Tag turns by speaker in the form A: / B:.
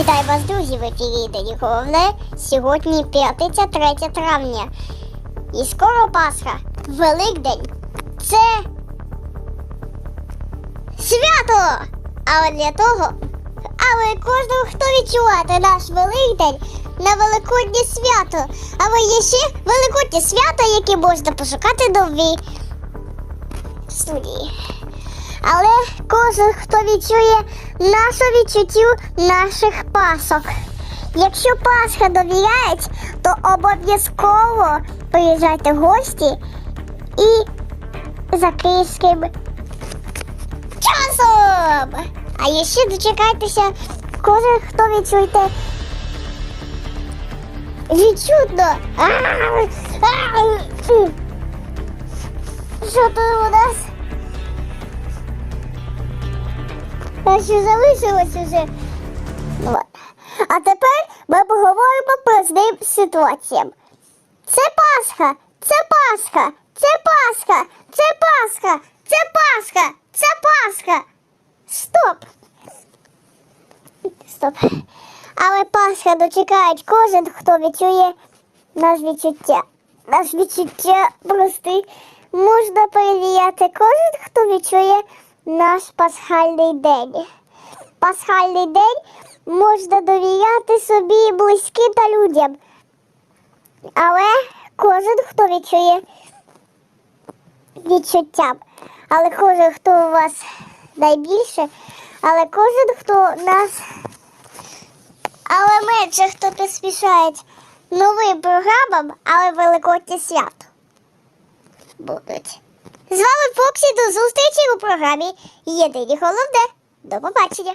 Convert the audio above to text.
A: Вітаю вас, друзі, в ефірі День Головне. Сьогодні п'ятниця, 3 травня. І скоро Пасха. Великдень. Це свято! Але для того, але кожного, хто відчувати наш Великдень на Великоднє свято. Але є ще Великоднє свято, яке можна пошукати нові студії. Але кожен, хто відчує нашу відчуттю наших пасок. Якщо Пасха довіряють, то обов'язково приїжджайте в гості і за київським часом. А ще дочекайтеся, кожен, хто відчуєте відчутно. Що тут у нас? А що залишилось уже? Ну. А тепер ми поговоримо про ним ситуаціям. Це Пасха! Це Пасха! Це Пасха! Це Пасха! Це Пасха! Це Пасха! Стоп! Стоп. Але Пасха дочекають кожен, хто відчує наш відчуття. Наш відчуття простий. Можна перевіряти кожен, хто відчує наш пасхальний день. Пасхальний день можна довіряти собі і близьким та людям. Але кожен, хто відчує відчуттям. Але кожен, хто у вас найбільше, але кожен, хто нас. Але менше хто поспішає новим програмам, але великодні свято будуть. З вами Фоксі до зустрічі у програмі Єдині головне. До побачення!